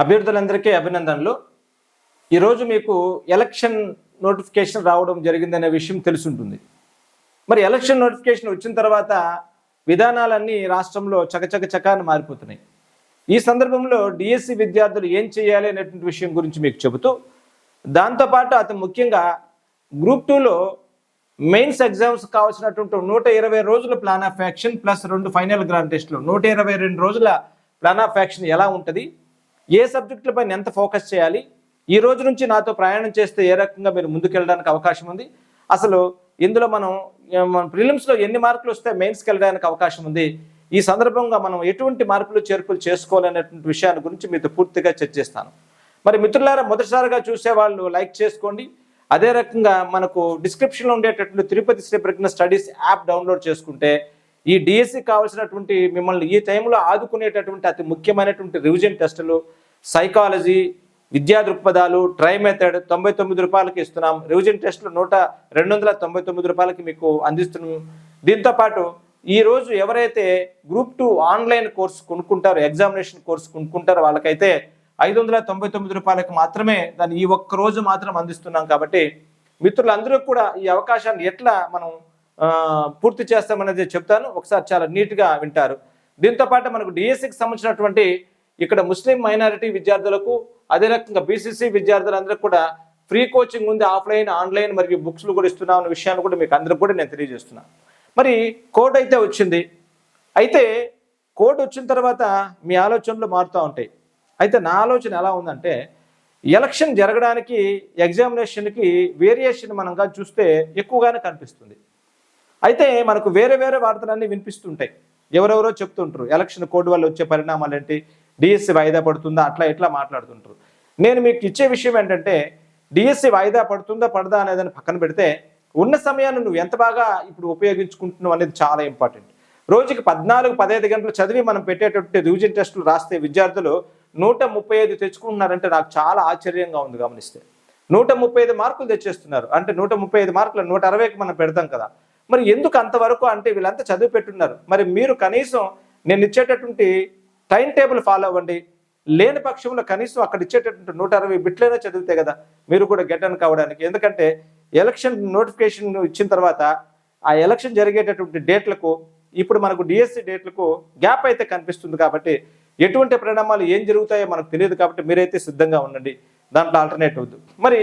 అభ్యర్థులందరికీ అభినందనలు. ఈరోజు మీకు ఎలక్షన్ నోటిఫికేషన్ రావడం జరిగిందనే విషయం తెలుసుంటుంది. మరి ఎలక్షన్ నోటిఫికేషన్ వచ్చిన తర్వాత విధానాలన్నీ రాష్ట్రంలో చకచక చకాన్ని మారిపోతున్నాయి. ఈ సందర్భంలో డిఎస్సి విద్యార్థులు ఏం చేయాలి అనేటువంటి విషయం గురించి మీకు చెబుతూ దాంతోపాటు అతి ముఖ్యంగా గ్రూప్ టూలో మెయిన్స్ ఎగ్జామ్స్ కావాల్సినటువంటి నూట ఇరవై రోజుల ప్లాన్ ఆఫ్ యాక్షన్ ప్లస్ రెండు ఫైనల్ గ్రాండ్ టెస్ట్లు. నూట ఇరవై రెండు రోజుల ప్లాన్ ఆఫ్ యాక్షన్ ఎలా ఉంటుంది? ఏ సబ్జెక్టులపై ఎంత ఫోకస్ చేయాలి? ఈ రోజు నుంచి నాతో ప్రయాణం చేస్తే ఏ రకంగా మీరు ముందుకెళ్ళడానికి అవకాశం ఉంది? అసలు ఇందులో మనం మన ప్రిలిమ్స్లో ఎన్ని మార్కులు వస్తే మెయిన్స్కి వెళ్ళడానికి అవకాశం ఉంది? ఈ సందర్భంగా మనం ఎటువంటి మార్పులు చేర్పులు చేసుకోవాలనేటువంటి విషయాన్ని గురించి మీతో పూర్తిగా చర్చిస్తాను. మరి మిత్రులారా మొదటిసారిగా చూసే వాళ్ళు లైక్ చేసుకోండి. అదే రకంగా మనకు డిస్క్రిప్షన్లో ఉండేటటువంటి Tirupati Shri Pragna studies app download చేసుకుంటే ఈ డిఎస్సి కావాల్సినటువంటి మిమ్మల్ని ఈ టైంలో ఆదుకునేటటువంటి అతి ముఖ్యమైనటువంటి రివిజన్ టెస్టులు సైకాలజీ విద్యా దృక్పథాలు ట్రై మెథడ్ తొంభై తొమ్మిది రూపాయలకి ఇస్తున్నాం. రివిజన్ టెస్ట్లు నూట రెండు వందల తొంభై తొమ్మిది రూపాయలకి మీకు అందిస్తున్నాం. దీంతోపాటు ఈరోజు ఈ రోజు ఎవరైతే గ్రూప్ టూ ఆన్లైన్ కోర్సు కొనుక్కుంటారో ఎగ్జామినేషన్ కోర్సు కొనుక్కుంటారో వాళ్ళకైతే ఐదు వందల తొంభై తొమ్మిది రూపాయలకు మాత్రమే దాన్ని ఈ ఒక్క రోజు మాత్రం అందిస్తున్నాం కాబట్టి మిత్రులందరూ కూడా ఈ అవకాశాన్ని ఎట్లా మనం పూర్తి చేస్తామనేది చెప్తాను. ఒకసారి చాలా నీట్గా వింటారు. దీంతో పాటు మనకు డిఎస్సికి సంబంధించినటువంటి ఇక్కడ ముస్లిం మైనారిటీ విద్యార్థులకు అదే రకంగా బీసీసీ విద్యార్థులందరికీ కూడా ఫ్రీ కోచింగ్ ఉంది ఆఫ్లైన్ ఆన్లైన్ మరియు బుక్స్లు కూడా ఇస్తున్నాం అనే విషయాన్ని కూడా మీకు అందరికి కూడా నేను తెలియజేస్తున్నాను మరి కోడ్ అయితే వచ్చింది. అయితే కోడ్ వచ్చిన తర్వాత మీ ఆలోచనలు మారుతూ ఉంటాయి. అయితే నా ఆలోచన ఎలా ఉందంటే ఎలక్షన్ జరగడానికి ఎగ్జామినేషన్కి వేరియేషన్ మనంగా చూస్తే ఎక్కువగానే కనిపిస్తుంది. అయితే మనకు వేరే వేరే వార్తలన్నీ వినిపిస్తుంటాయి. ఎవరెవరో చెప్తుంటారు ఎలక్షన్ కోడ్ వల్ల వచ్చే పరిణామాలు ఏంటి డిఎస్సి వాయిదా పడుతుందా? అట్లా ఇట్లా మాట్లాడుతుంటారు. నేను మీకు ఇచ్చే విషయం ఏంటంటే డిఎస్సి వాయిదా పడుతుందా పడదా అనేదాన్ని పక్కన పెడితే ఉన్న సమయాన్ని నువ్వు ఎంత బాగా ఇప్పుడు ఉపయోగించుకుంటున్నావు అనేది చాలా ఇంపార్టెంట్. రోజుకి పద్నాలుగు పదహైదు గంటలు చదివి మనం పెట్టేటటువంటి రివిజన్ టెస్టులు రాస్తే విద్యార్థులు నూట ముప్పై ఐదు తెచ్చుకుంటున్నారంటే నాకు చాలా ఆశ్చర్యంగా ఉంది గమనిస్తే. నూట ముప్పై ఐదు మార్కులు తెచ్చేస్తున్నారు. అంటే నూట ముప్పై ఐదు మార్కులు నూట అరవైకి మనం పెడతాం కదా. మరి ఎందుకు అంతవరకు అంటే వీళ్ళంతా చదివి పెట్టున్నారు మరి మీరు కనీసం నేను ఇచ్చేటటువంటి టైం టేబుల్ ఫాలో అవ్వండి. లేని పక్షంలో కనీసం అక్కడ ఇచ్చేటటువంటి నూట అరవై బిట్లైనా చదివితే కదా మీరు కూడా గెటన్ కావడానికి. ఎందుకంటే ఎలక్షన్ నోటిఫికేషన్ ఇచ్చిన తర్వాత ఆ ఎలక్షన్ జరిగేటటువంటి డేట్లకు ఇప్పుడు మనకు డిఎస్సి డేట్లకు గ్యాప్ అయితే కనిపిస్తుంది కాబట్టి ఎటువంటి పరిణామాలు ఏం జరుగుతాయో మనకు తెలియదు కాబట్టి మీరైతే సిద్ధంగా ఉండండి. దాంట్లో ఆల్టర్నేట్ అవుద్దు మరి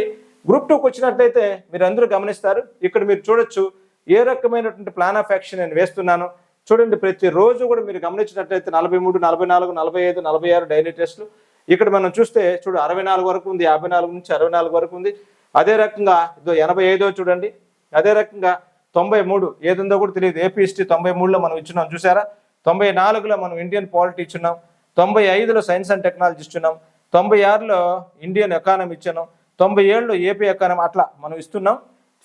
గ్రూప్ టూకి వచ్చినట్లయితే మీరు అందరూ గమనిస్తారు. ఇక్కడ మీరు చూడొచ్చు ఏ రకమైనటువంటి ప్లాన్ ఆఫ్ యాక్షన్ నేను వేస్తున్నాను. చూడండి ప్రతి రోజు కూడా మీరు గమనించినట్లయితే నలభై మూడు నలభై నాలుగు నలభై ఐదు నలభై ఆరు డైలీ టెస్టులు. ఇక్కడ మనం చూస్తే చూడు అరవై నాలుగు వరకు ఉంది యాభై నాలుగు నుంచి అరవై నాలుగు వరకు ఉంది. అదే రకంగా ఇదో ఎనభై ఐదో చూడండి. అదే రకంగా తొంభై మూడు ఏదుందో కూడా తెలియదు. ఏపీఎస్టీ తొంభై మూడులో మనం ఇచ్చున్నాం చూసారా? తొంభై నాలుగులో మనం ఇండియన్ పాలిటీ ఇచ్చున్నాం తొంభై ఐదులో సైన్స్ అండ్ టెక్నాలజీ ఇస్తున్నాం తొంభై ఆరులో ఇండియన్ ఎకానమీ ఇచ్చాను. తొంభై ఏడులో ఏపీ ఎకానమీ అట్లా మనం ఇస్తున్నాం.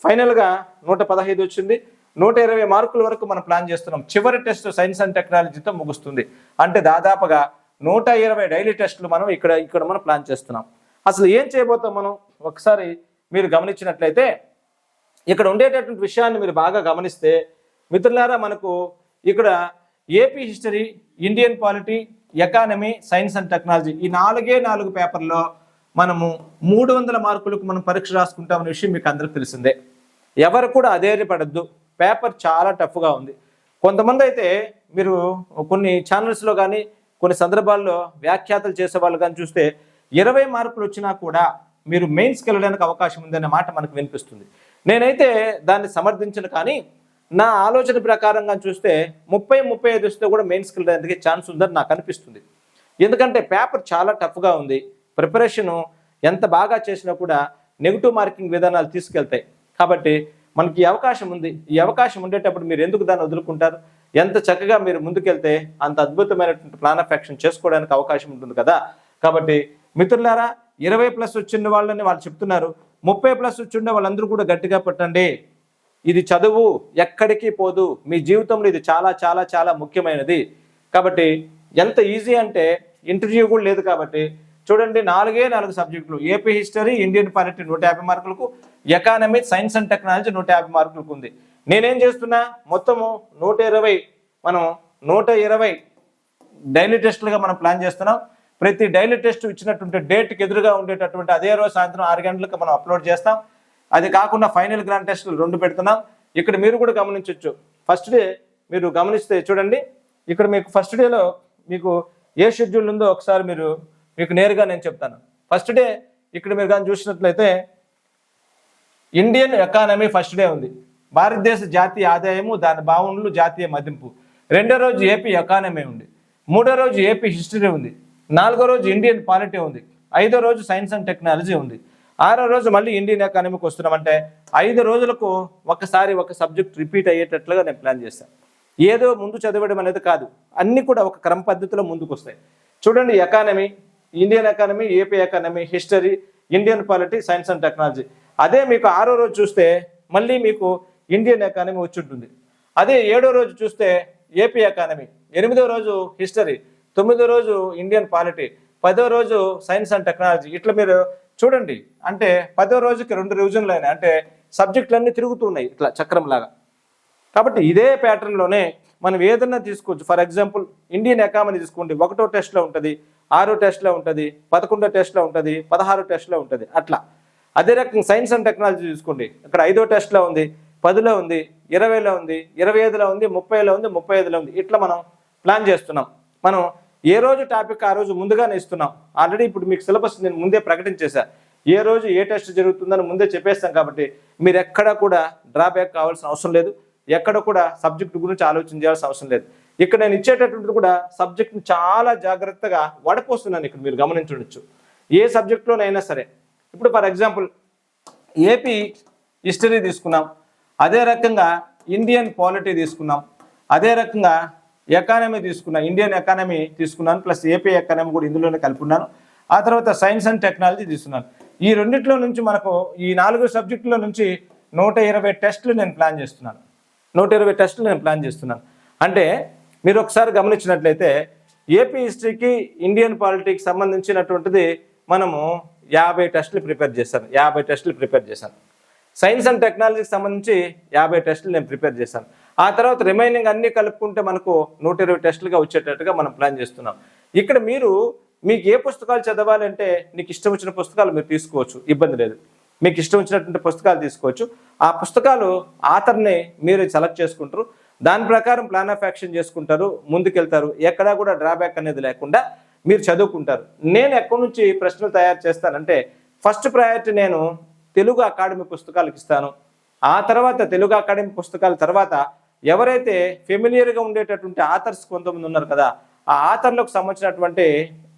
ఫైనల్గా నూట పదహైదు వచ్చింది. నూట ఇరవై మార్కుల వరకు మనం ప్లాన్ చేస్తున్నాం. చివరి టెస్ట్ సైన్స్ అండ్ టెక్నాలజీతో ముగుస్తుంది. అంటే దాదాపుగా నూట ఇరవై డైలీ టెస్టులు మనం ఇక్కడ ఇక్కడ మనం ప్లాన్ చేస్తున్నాం. అసలు ఏం చేయబోతాం మనం? ఒకసారి మీరు గమనించినట్లయితే ఇక్కడ ఉండేటటువంటి విషయాన్ని మీరు బాగా గమనిస్తే మిత్రులారా మనకు ఇక్కడ AP history Indian polity economy science and technology ఈ నాలుగే నాలుగు పేపర్లో మనము మూడు వందల మార్కులకు మనం పరీక్ష రాసుకుంటామనే విషయం మీకు అందరికి తెలిసిందే. ఎవరు కూడా అధైర్యపడద్దు. పేపర్ చాలా టఫ్గా ఉంది. కొంతమంది అయితే మీరు కొన్ని ఛానల్స్లో కానీ కొన్ని సందర్భాల్లో వ్యాఖ్యాతలు చేసే వాళ్ళు కానీ చూస్తే ఇరవై మార్కులు వచ్చినా కూడా మీరు మెయిన్స్కి వెళ్ళడానికి అవకాశం ఉందనే మాట మనకు వినిపిస్తుంది. నేనైతే దాన్ని సమర్థించను కానీ నా ఆలోచన ప్రకారంగా చూస్తే ముప్పై ముప్పై ఐదు వస్తే కూడా మెయిన్స్కి వెళ్ళడానికి ఛాన్స్ ఉందని నాకు అనిపిస్తుంది. ఎందుకంటే పేపర్ చాలా టఫ్గా ఉంది. ప్రిపరేషను ఎంత బాగా చేసినా కూడా నెగిటివ్ మార్కింగ్ విధానాలు తీసుకెళ్తాయి. కాబట్టి మనకి అవకాశం ఉంది. ఈ అవకాశం ఉండేటప్పుడు మీరు ఎందుకు దాన్ని వదులుకుంటారు? ఎంత చక్కగా మీరు ముందుకెళ్తే అంత అద్భుతమైనటువంటి ప్లాన్ ఆఫ్ యాక్షన్ చేసుకోవడానికి అవకాశం ఉంటుంది కదా? కాబట్టి మిత్రులారా ఇరవై ప్లస్ వచ్చిన వాళ్ళని వాళ్ళు చెప్తున్నారు. ముప్పై ప్లస్ వచ్చిండే వాళ్ళందరూ కూడా గట్టిగా పట్టండి. ఇది చదువు ఎక్కడికి పోదు. మీ జీవితంలో ఇది చాలా చాలా చాలా ముఖ్యమైనది. కాబట్టి ఎంత ఈజీ అంటే ఇంటర్వ్యూ కూడా లేదు కాబట్టి చూడండి నాలుగే నాలుగు సబ్జెక్టులు ఏపీ హిస్టరీ ఇండియన్ పాలిటీ నూట యాభై మార్కులకు ఎకానమీ సైన్స్ అండ్ టెక్నాలజీ నూట యాభై మార్కులకు ఉంది నేనేం చేస్తున్నా మొత్తము నూట ఇరవై మనం నూట ఇరవై డైలీ టెస్టులుగా మనం ప్లాన్ చేస్తున్నాం. ప్రతి డైలీ టెస్ట్ ఇచ్చినటువంటి డేట్కి ఎదురుగా ఉండేటటువంటి అదే రోజు సాయంత్రం ఆరు గంటలకు మనం అప్లోడ్ చేస్తాం. అది కాకుండా ఫైనల్ గ్రాండ్ టెస్టులు రెండు పెడుతున్నాం. ఇక్కడ మీరు కూడా గమనించవచ్చు ఫస్ట్ డే మీరు గమనిస్తే చూడండి. ఇక్కడ మీకు ఫస్ట్ డేలో మీకు ఏ షెడ్యూల్ ఉందో ఒకసారి మీరు మీకు నేరుగా నేను చెప్తాను. ఫస్ట్ డే ఇక్కడ మీరు కానీ చూసినట్లయితే ఇండియన్ ఎకానమీ ఫస్ట్ డే ఉంది. భారతదేశ జాతీయ ఆదాయము దాని భావనలు జాతీయ మదింపు. రెండో రోజు ఏపీ ఎకానమీ ఉంది. మూడో రోజు ఏపీ హిస్టరీ ఉంది. నాలుగో రోజు ఇండియన్ పాలిటీ ఉంది. ఐదో రోజు సైన్స్ అండ్ టెక్నాలజీ ఉంది. ఆరో రోజు మళ్ళీ ఇండియన్ ఎకానమీకి వస్తున్నామంటే ఐదు రోజులకు ఒకసారి ఒక సబ్జెక్ట్ రిపీట్ అయ్యేటట్లుగా నేను ప్లాన్ చేశాను ఏదో ముందు చదవడం అనేది కాదు. అన్నీ కూడా ఒక క్రమ పద్ధతిలో ముందుకు వస్తాయి. చూడండి economy Indian economy AP economy history Indian polity science and technology అదే మీకు ఆరో రోజు చూస్తే మళ్ళీ మీకు ఇండియన్ ఎకానమీ వచ్చి ఉంటుంది అదే ఏడో రోజు చూస్తే ఏపీ ఎకానమీ ఎనిమిదో రోజు హిస్టరీ తొమ్మిదో రోజు ఇండియన్ పాలిటీ పదో రోజు సైన్స్ అండ్ టెక్నాలజీ ఇట్లా మీరు చూడండి. అంటే పదో రోజుకి రెండు రివిజన్లు అయినాయి. అంటే సబ్జెక్టులన్నీ తిరుగుతున్నాయి ఇట్లా చక్రం లాగా. కాబట్టి ఇదే ప్యాటర్న్లోనే మనం ఏదన్నా తీసుకోవచ్చు. ఫర్ ఎగ్జాంపుల్ ఇండియన్ ఎకానమీ తీసుకోండి. ఒకటో టెస్ట్లో ఉంటుంది ఆరో టెస్ట్లో ఉంటుంది పదకొండో టెస్ట్లో ఉంటుంది పదహారో టెస్ట్లో ఉంటుంది. అట్లా. అదే రకంగా సైన్స్ అండ్ టెక్నాలజీ చూసుకోండి. ఇక్కడ ఐదో టెస్ట్లో ఉంది పదిలో ఉంది ఇరవైలో ఉంది ఇరవై ఐదులో ఉంది ముప్పైలో ఉంది ముప్పై ఐదులో ఉంది. ఇట్లా మనం ప్లాన్ చేస్తున్నాం. మనం ఏ రోజు టాపిక్ ఆ రోజు ముందుగానే ఇస్తున్నాం. ఆల్రెడీ ఇప్పుడు మీకు సిలబస్ నేను ముందే ప్రకటించేశా. ఏ రోజు ఏ టెస్ట్ జరుగుతుందని ముందే చెప్పేస్తాం కాబట్టి మీరు ఎక్కడ కూడా డ్రాబ్యాక్ కావాల్సిన అవసరం లేదు. ఎక్కడ కూడా సబ్జెక్ట్ గురించి ఆలోచన చేయాల్సిన అవసరం లేదు. ఇక్కడ నేను ఇచ్చేటటువంటిది కూడా సబ్జెక్ట్ని చాలా జాగ్రత్తగా వడపోస్తున్నాను ఇక్కడ మీరు గమనించవచ్చు ఏ సబ్జెక్ట్లోనైనా సరే ఇప్పుడు ఫర్ ఎగ్జాంపుల్ ఏపీ హిస్టరీ తీసుకున్నాం అదే రకంగా ఇండియన్ పాలిటీ తీసుకున్నాం అదే రకంగా ఎకానమీ తీసుకున్నాను ఇండియన్ ఎకానమీ తీసుకున్నాను ప్లస్ ఏపీ ఎకానమీ కూడా ఇందులోనే కలుపుకున్నాను ఆ తర్వాత సైన్స్ అండ్ టెక్నాలజీ తీసుకున్నాను. ఈ రెండిట్లో నుంచి మనకు ఈ నాలుగు సబ్జెక్టుల నుంచి నూట ఇరవై టెస్టులు నేను ప్లాన్ చేస్తున్నాను. నూట ఇరవై టెస్టులు నేను ప్లాన్ చేస్తున్నాను. అంటే మీరు ఒకసారి గమనించినట్లయితే ఏపీ హిస్టరీకి ఇండియన్ పాలిటీకి సంబంధించినటువంటిది మనము యాభై టెస్టులు ప్రిపేర్ చేశాను. యాభై టెస్టులు ప్రిపేర్ చేశాను. సైన్స్ అండ్ టెక్నాలజీకి సంబంధించి యాభై టెస్టులు నేను ప్రిపేర్ చేశాను. ఆ తర్వాత రిమైనింగ్ అన్నీ కలుపుకుంటే మనకు నూట ఇరవై టెస్టులుగా వచ్చేటట్టుగా మనం ప్లాన్ చేస్తున్నాం. ఇక్కడ మీరు మీకు ఏ పుస్తకాలు చదవాలంటే నీకు ఇష్టం వచ్చిన పుస్తకాలు మీరు తీసుకోవచ్చు. ఇబ్బంది లేదు. మీకు ఇష్టం వచ్చినటువంటి పుస్తకాలు తీసుకోవచ్చు. ఆ పుస్తకాలు ఆథర్ని మీరు సెలెక్ట్ చేసుకుంటారు. దాని ప్రకారం ప్లాన్ ఆఫ్ యాక్షన్ చేసుకుంటారు. ముందుకెళ్తారు. ఎక్కడా కూడా డ్రాబ్యాక్ అనేది లేకుండా మీరు చదువుకుంటారు. నేను ఎక్కడి నుంచి ప్రశ్నలు తయారు చేస్తానంటే ఫస్ట్ ప్రయారిటీ నేను తెలుగు అకాడమీ పుస్తకాలకు ఇస్తాను. ఆ తర్వాత తెలుగు అకాడమీ పుస్తకాల తర్వాత ఎవరైతే ఫెమిలియర్గా ఉండేటటువంటి ఆథర్స్ కొంతమంది ఉన్నారు కదా ఆ ఆథర్లకు సంబంధించినటువంటి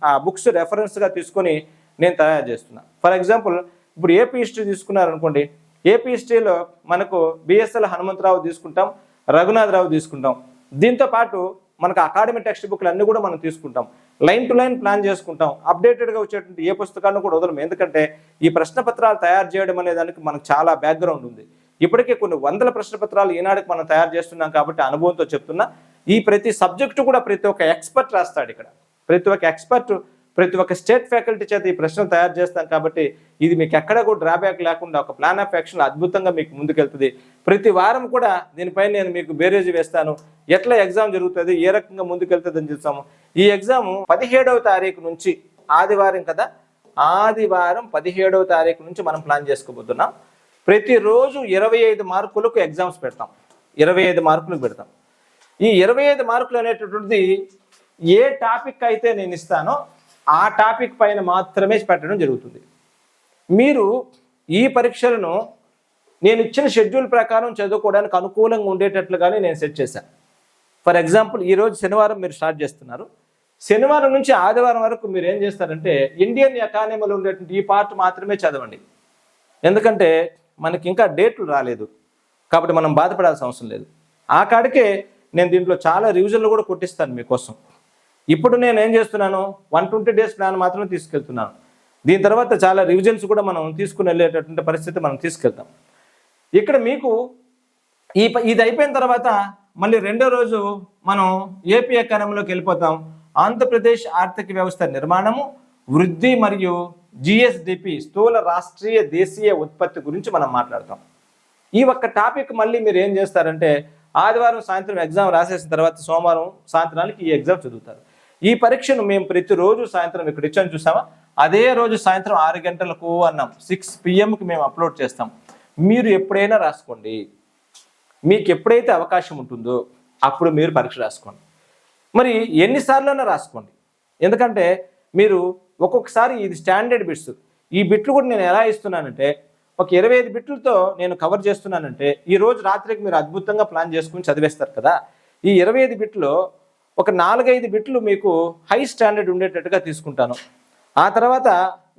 ఆ బుక్స్ రెఫరెన్స్గా తీసుకొని నేను తయారు చేస్తున్నా. ఫర్ ఎగ్జాంపుల్ ఇప్పుడు ఏపీ హిస్టరీ తీసుకున్నారనుకోండి ఏపీ హిస్టరీలో మనకు బిఎస్ఎల్ హనుమంతరావు తీసుకుంటాం రఘునాథరావు తీసుకుంటాం. దీంతో పాటు మనకు అకాడమీ టెక్స్ట్ బుక్లు అన్నీ కూడా మనం తీసుకుంటాం. లైన్ టు లైన్ ప్లాన్ చేసుకుంటాం. అప్డేటెడ్గా వచ్చేటువంటి ఏ పుస్తకాలను కూడా వదలం. ఎందుకంటే ఈ ప్రశ్న పత్రాలు తయారు చేయడం అనే దానికి మనకు చాలా బ్యాక్గ్రౌండ్ ఉంది. ఇప్పటికే కొన్ని వందల ప్రశ్న పత్రాలు ఈనాటికి మనం తయారు చేస్తున్నాం కాబట్టి అనుభవంతో చెప్తున్నా. ఈ ప్రతి సబ్జెక్టు కూడా ప్రతి ఒక్క ఎక్స్పర్ట్ రాస్తాడు ఇక్కడ. ప్రతి ఒక్క ఎక్స్పర్ట్ ప్రతి ఒక్క స్టేట్ ఫ్యాకల్టీ చేత ఈ ప్రశ్న తయారు చేస్తాం కాబట్టి ఇది మీకు ఎక్కడ కూడా డ్రాబ్యాక్ లేకుండా ఒక ప్లాన్ ఆఫ్ యాక్షన్ అద్భుతంగా మీకు ముందుకెళ్తుంది. ప్రతి వారం కూడా దీనిపై నేను మీకు బేరేజ్ వేస్తాను. ఎట్లా ఎగ్జామ్ జరుగుతుంది ఏ రకంగా ముందుకెళ్తుంది అని చూస్తాము. ఈ ఎగ్జామ్ పదిహేడవ తారీఖు నుంచి ఆదివారం కదా ఆదివారం పదిహేడవ తారీఖు నుంచి మనం ప్లాన్ చేసుకోబోతున్నాం. ప్రతిరోజు ఇరవై ఐదు మార్కులకు ఎగ్జామ్స్ పెడతాం. ఇరవై ఐదు మార్కులకు పెడతాం. ఈ ఇరవై ఐదు మార్కులు అనేటటువంటిది ఏ టాపిక్ అయితే నేను ఇస్తానో ఆ టాపిక్ పైన మాత్రమే పెట్టడం జరుగుతుంది. మీరు ఈ పరీక్షలను నేను ఇచ్చిన షెడ్యూల్ ప్రకారం చదువుకోవడానికి అనుకూలంగా ఉండేటట్లుగానే నేను సెట్ చేశాను ఫర్ ఎగ్జాంపుల్ ఈరోజు శనివారం మీరు స్టార్ట్ చేస్తున్నారు. శనివారం నుంచి ఆదివారం వరకు మీరు ఏం చేస్తారంటే ఇండియన్ ఎకానమీలో ఉండేటువంటి ఈ పార్ట్ మాత్రమే చదవండి. ఎందుకంటే మనకి ఇంకా డేట్లు రాలేదు. కాబట్టి మనం బాధపడాల్సిన అవసరం లేదు. ఆ కాడికే నేను దీంట్లో చాలా రివిజన్లు కూడా కొట్టిస్తాను మీకోసం. ఇప్పుడు నేను ఏం చేస్తున్నాను? వన్ ట్వంటీ డేస్ ప్లాన్ మాత్రమే తీసుకెళ్తున్నాను. దీని తర్వాత చాలా రివిజన్స్ కూడా మనం తీసుకుని వెళ్ళేటటువంటి పరిస్థితి మనం తీసుకెళ్తాం. ఇక్కడ మీకు ఈ ఇది అయిపోయిన తర్వాత మళ్ళీ రెండో రోజు మనం ఏపీ ఎకానమీలోకి వెళ్ళిపోతాం. ఆంధ్రప్రదేశ్ ఆర్థిక వ్యవస్థ నిర్మాణము వృద్ధి మరియు జిఎస్డిపి స్థూల రాష్ట్రీయ దేశీయ ఉత్పత్తి గురించి మనం మాట్లాడతాం. ఈ ఒక్క టాపిక్ మళ్ళీ మీరు ఏం చేస్తారంటే ఆదివారం సాయంత్రం ఎగ్జామ్ రాసేసిన తర్వాత సోమవారం సాయంత్రానికి ఈ ఎగ్జామ్ చదువుతారు. ఈ పరీక్షను మేము ప్రతిరోజు సాయంత్రం ఇక్కడ ఇచ్చాము చూసామా అదే రోజు సాయంత్రం ఆరు గంటలకు అన్నాం. సిక్స్ పిఎంకి మేము అప్లోడ్ చేస్తాం. మీరు ఎప్పుడైనా రాసుకోండి. మీకు ఎప్పుడైతే అవకాశం ఉంటుందో అప్పుడు మీరు పరీక్ష రాసుకోండి. మరి ఎన్నిసార్లైనా రాసుకోండి. ఎందుకంటే మీరు ఒక్కొక్కసారి ఇది స్టాండర్డ్ బిట్స్. ఈ బిట్లు కూడా నేను ఎలా ఇస్తున్నానంటే ఒక ఇరవై ఐదు బిట్లతో నేను కవర్ చేస్తున్నానంటే ఈ రోజు రాత్రికి మీరు అద్భుతంగా ప్లాన్ చేసుకుని చదివేస్తారు కదా. ఈ ఇరవై ఐదు బిట్లో ఒక నాలుగైదు బిట్లు మీకు హై స్టాండర్డ్ ఉండేటట్టుగా తీసుకుంటాను. ఆ తర్వాత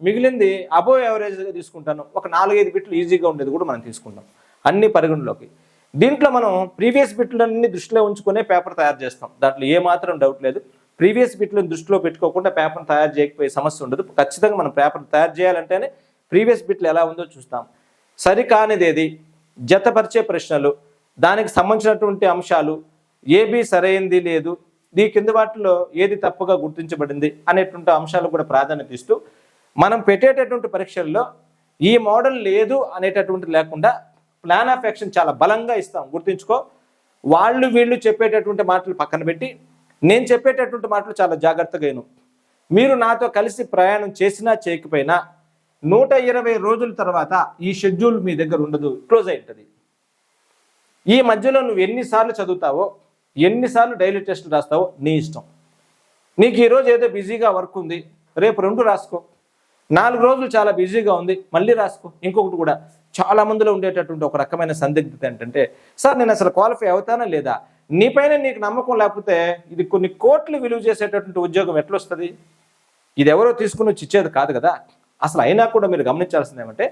మిగిలింది అబోవ్ యావరేజ్గా తీసుకుంటాను. ఒక నాలుగైదు బిట్లు ఈజీగా ఉండేది కూడా మనం తీసుకుంటాం. అన్ని పరిగణలోకి. దీంట్లో మనం ప్రీవియస్ బిట్లన్నీ దృష్టిలో ఉంచుకునే పేపర్ తయారు చేస్తాం. దాంట్లో ఏమాత్రం డౌట్ లేదు. ప్రీవియస్ బిట్లను దృష్టిలో పెట్టుకోకుండా పేపర్ని తయారు చేయకపోయే సమస్య ఉండదు. ఖచ్చితంగా మనం పేపర్ తయారు చేయాలంటేనే ప్రీవియస్ బిట్లు ఎలా ఉందో చూస్తాం. సరికానిదేది? ఏది జతపరిచే ప్రశ్నలు దానికి సంబంధించినటువంటి అంశాలు ఏబీ సరైంది లేదు ఈ కింద వాటిలో ఏది తప్పుగా గుర్తించబడింది అనేటువంటి అంశాలు కూడా ప్రాధాన్యత ఇస్తూ మనం పెట్టేటటువంటి పరీక్షల్లో ఈ మోడల్ లేదు అనేటటువంటి లేకుండా ప్లాన్ ఆఫ్ యాక్షన్ చాలా బలంగా ఇస్తాం. గుర్తుంచుకో వాళ్ళు వీళ్ళు చెప్పేటటువంటి మాటలు పక్కన పెట్టి నేను చెప్పేటటువంటి మాటలు చాలా జాగ్రత్తగా మీరు నాతో కలిసి ప్రయాణం చేసినా చేయకపోయినా నూట ఇరవై రోజుల తర్వాత ఈ షెడ్యూల్ మీ దగ్గర ఉండదు. క్లోజ్ అయి ఉంటుంది. ఈ మధ్యలో నువ్వు ఎన్నిసార్లు చదువుతావో ఎన్నిసార్లు డైలీ టెస్టులు రాస్తావో నీ ఇష్టం. నీకు ఈరోజు ఏదో బిజీగా వర్క్ ఉంది రేపు రెండు రాసుకో. నాలుగు రోజులు చాలా బిజీగా ఉంది మళ్ళీ రాసుకో. ఇంకొకటి కూడా చాలా మందిలో ఉండేటటువంటి ఒక రకమైన సందిగ్ధత ఏంటంటే సార్ నేను అసలు క్వాలిఫై అవుతానా లేదా? నీపైన నీకు నమ్మకం లేకపోతే ఇది కొన్ని కోట్లు విలువ చేసేటటువంటి ఉద్యోగం ఎట్లొస్తుంది? ఇది ఎవరో తీసుకుని వచ్చి ఇచ్చేది కాదు కదా. అసలు అయినా కూడా మీరు గమనించాల్సింది ఏమంటే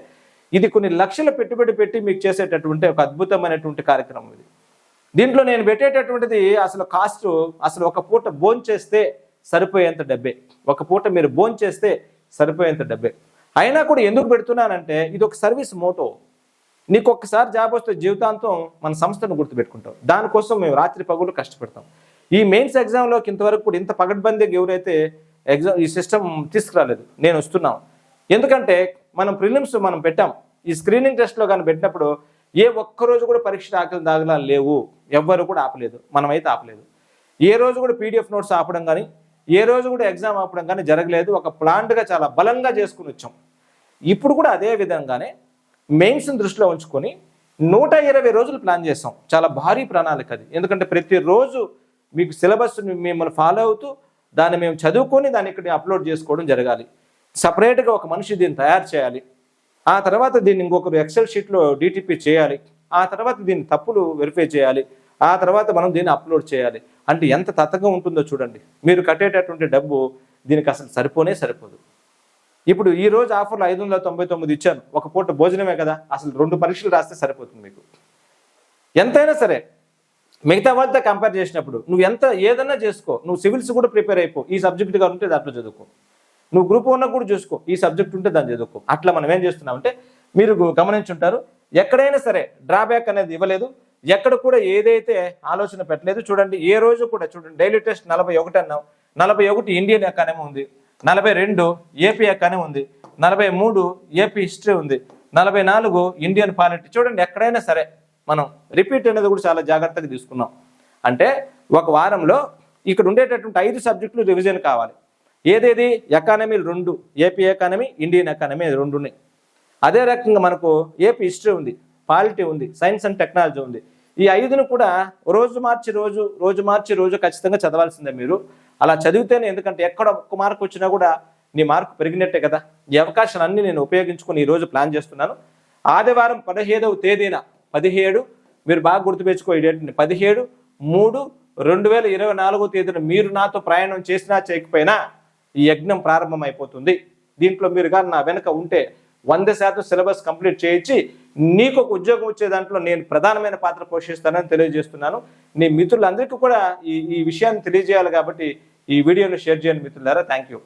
ఇది కొన్ని లక్షల పెట్టుబడి పెట్టి మీకు చేసేటటువంటి ఒక అద్భుతమైనటువంటి కార్యక్రమం ఇది. దీంట్లో నేను పెట్టేటటువంటిది అసలు కాస్ట్ అసలు ఒక పూట బోన్ చేస్తే సరిపోయేంత డబ్బే. ఒక పూట మీరు బోన్ చేస్తే సరిపోయేంత డబ్బే. అయినా కూడా ఎందుకు పెడుతున్నానంటే ఇది ఒక సర్వీస్ మోటో. నీకు ఒక్కసారి జాబ్ వస్తే జీవితాంతం మన సంస్థను గుర్తుపెట్టుకుంటాం దానికోసం మేము రాత్రి పగులు కష్టపడతాం. ఈ మెయిన్స్ ఎగ్జామ్లోకి ఇంతవరకు కూడా ఇంత పగడ్బందీగా ఎవరైతే ఎగ్జామ్ ఈ సిస్టమ్ తీసుకురాలేదు నేను వస్తున్నాం ఎందుకంటే మనం ప్రిలిమ్స్ మనం పెట్టాం. ఈ స్క్రీనింగ్ టెస్ట్లో కానీ పెట్టినప్పుడు ఏ ఒక్క రోజు కూడా పరీక్ష ఆకలి దాగలా లేవు. ఎవ్వరు కూడా ఆపలేదు. మనమైతే ఆపలేదు. ఏ రోజు కూడా పీడిఎఫ్ నోట్స్ ఆపడం కానీ ఏ రోజు కూడా ఎగ్జామ్ ఆపడం కానీ జరగలేదు. ఒక ప్లాంట్గా చాలా బలంగా చేసుకుని వచ్చాం. ఇప్పుడు కూడా అదే విధంగానే మెయిన్స్ని దృష్టిలో ఉంచుకొని నూట ఇరవై రోజులు ప్లాన్ చేసాం. చాలా భారీ ప్రణాళిక అది. ఎందుకంటే ప్రతిరోజు మీకు సిలబస్ మిమ్మల్ని ఫాలో అవుతూ దాన్ని మేము చదువుకొని దాన్ని ఇక్కడ అప్లోడ్ చేసుకోవడం జరగాలి. సపరేట్గా ఒక మనిషి దీన్ని తయారు చేయాలి. ఆ తర్వాత దీన్ని ఇంకొకరు ఎక్సెల్ షీట్లో డిటిపి చేయాలి. ఆ తర్వాత దీన్ని తప్పులు వెరిఫై చేయాలి. ఆ తర్వాత మనం దీన్ని అప్లోడ్ చేయాలి. అంటే ఎంత తత్తగా ఉంటుందో చూడండి. మీరు కట్టేటటువంటి డబ్బు దీనికి అసలు సరిపోనే సరిపోదు. ఇప్పుడు ఈ రోజు ఆఫర్లో ఐదు వందల తొంభై తొమ్మిది ఇచ్చాను. ఒక పూట భోజనమే కదా. అసలు రెండు పరీక్షలు రాస్తే సరిపోతుంది మీకు. ఎంతైనా సరే మిగతా వాళ్ళతో కంపేర్ చేసినప్పుడు నువ్వు ఎంత ఏదన్నా చేసుకో. నువ్వు సివిల్స్ కూడా ప్రిపేర్ అయిపో. ఈ సబ్జెక్టుగా ఉంటే దాంట్లో చదువుకో. నువ్వు గ్రూప్ ఉన్నా కూడా చూసుకో. ఈ సబ్జెక్ట్ ఉంటే దాన్ని చదువుకో. అట్లా మనం ఏం చేస్తున్నామంటే మీరు గమనించుంటారు. ఎక్కడైనా సరే డ్రాబ్యాక్ అనేది ఇవ్వలేదు. ఎక్కడ కూడా ఏదైతే ఆలోచన పెట్టలేదు చూడండి ఏ రోజు కూడా చూడండి డైలీ టెస్ట్ నలభై ఒకటి అన్నాం. నలభై ఒకటి ఇండియన్ ఎకానమీ ఉంది. నలభై రెండు ఏపీ ఎకానమీ ఉంది. నలభై మూడు ఏపీ హిస్టరీ ఉంది. నలభై నాలుగు ఇండియన్ పాలిటీ చూడండి ఎక్కడైనా సరే మనం రిపీట్ అనేది కూడా చాలా జాగ్రత్తగా తీసుకున్నాం. అంటే ఒక వారంలో ఇక్కడ ఉండేటటువంటి ఐదు సబ్జెక్టులు రివిజన్ కావాలి. ఏదేది? ఎకానమీలు రెండు ఏపీ ఎకానమీ ఇండియన్ ఎకానమీ రెండు ఉన్నాయి. అదే రకంగా మనకు ఏపీ హిస్టరీ ఉంది. పాలిటీ ఉంది సైన్స్ అండ్ టెక్నాలజీ ఉంది. ఈ ఐదును కూడా రోజు మార్చి రోజు రోజు మార్చి రోజు ఖచ్చితంగా చదవాల్సిందే మీరు. అలా చదివితేనే ఎందుకంటే ఎక్కడ ఒక్క మార్క్ వచ్చినా కూడా నీ మార్కు పెరిగినట్టే కదా. ఈ అవకాశాలన్నీ నేను ఉపయోగించుకుని ఈ రోజు ప్లాన్ చేస్తున్నాను. ఆదివారం పదిహేదవ తేదీన పదిహేడు మీరు బాగా గుర్తుపెచ్చుకో ఈ డేట్ని. పదిహేడు మూడు రెండు వేల ఇరవై నాలుగో తేదీన మీరు నాతో ప్రయాణం చేసినా చేయకపోయినా ఈ యజ్ఞం ప్రారంభం అయిపోతుంది దీంట్లో మీరు కానీ నా వెనుక ఉంటే వంద శాతం సిలబస్ కంప్లీట్ చేయించి నీకు ఒక ఉద్యోగం వచ్చే దాంట్లో నేను ప్రధానమైన పాత్ర పోషిస్తానని తెలియజేస్తున్నాను. నీ మిత్రులందరికీ కూడా ఈ ఈ విషయాన్ని తెలియజేయాలి కాబట్టి ఈ వీడియోను షేర్ చేయండి మిత్రులారా. Thank you